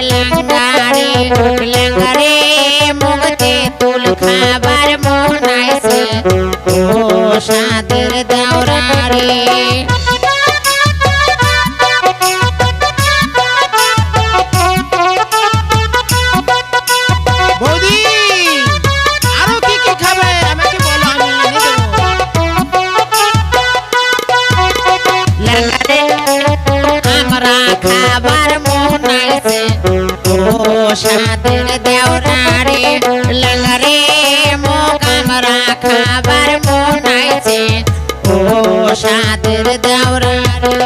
লেঙ্গারে লেঙ্গারে মুগতে তুল খাবার মনাইছে খাবার মনাইছে ও সাদের দেওরারে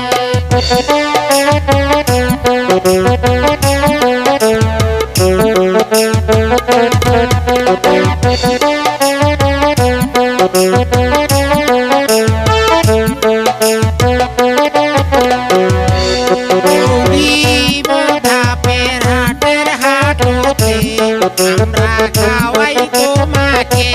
আমরা খাওয়াই তোমাকে।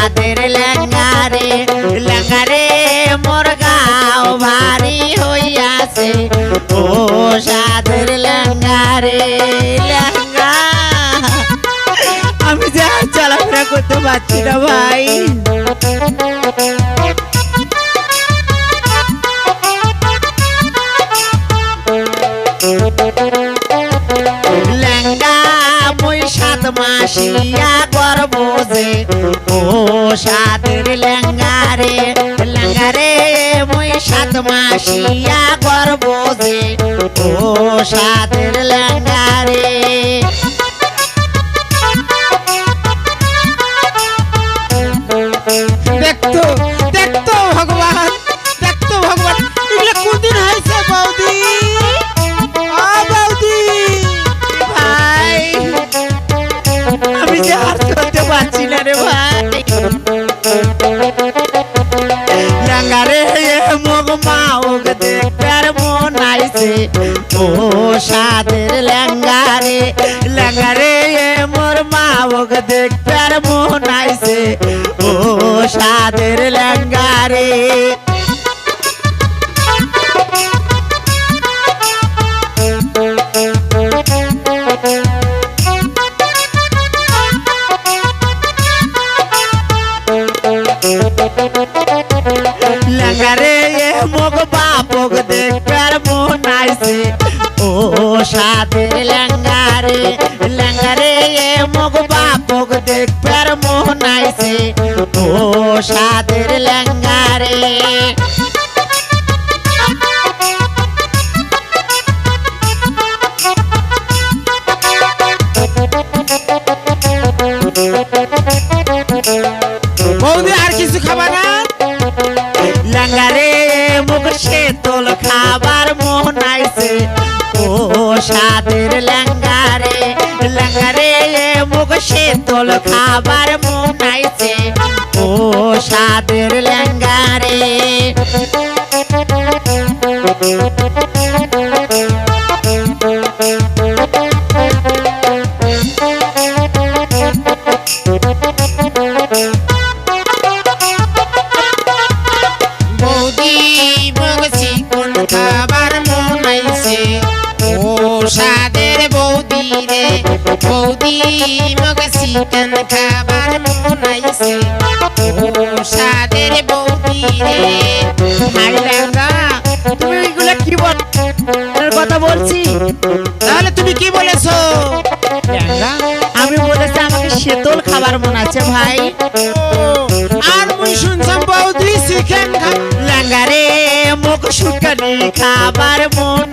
সাদের লেঙ্গা রে লেঙ্গা রে, মোর গাও ভারী হইয়াছে। ও সাধের লেঙ্গা রে আমি যা চলাফেরা করতে পারছি না ভাই। মাসিয়া গর্ব যে? ও সাদের লেঙ্গা রে লেঙ্গা রে, মই সাত মাসিয়া গর্ব যে? ও সাদের লেঙ্গা ও সাদের ল্যাঙ্গারে ল্যাঙ্গারে মোর মাওক দেখবার মন আইছে। ও সাদের ল্যাঙ্গারে লাঙ্গারে মগ বাপক আইছে ও সাদের লাঙ্গারে লাঙ্গারে মগ বাপক দেখবার মন আইছে ও সাদের লাঙ্গারে বৌদি আর কিছু খাবা না? লাঙ্গারে মুখ সে তোল খাবার ও সাদের লাঙ্গারে লাঙ্গারে মুখ সে তোল খাবার মন বৌদি মগ চিকেন খাবার মন আইছে ও সাদের বৌদি রে। তুমি এগুলা কি বল কথা বলছি। তাহলে তুমি কি বলেছ? আমি বলেছি আমাকে শীতল খাবার মনে আছে ভাই। আর মুই শুনছাম বৌদি চিকেন খা লাঙ্গারে মুখ শুকানি খাবার মন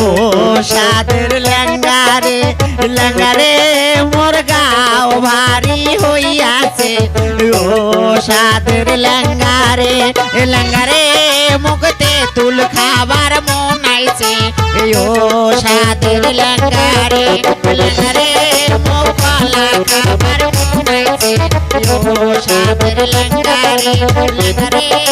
ও সাদের লেঙ্গারে লেঙ্গারে মোর গাও ভারী হইয়াছে। ও সাদের লেঙ্গারে লেঙ্গারে মুখতে তুল খাবার মন আইছে ও সাদের লেঙ্গারে লেঙ্গারে মুখ খাবার মন ও সাদের লেঙ্গারে লেঙ্গারে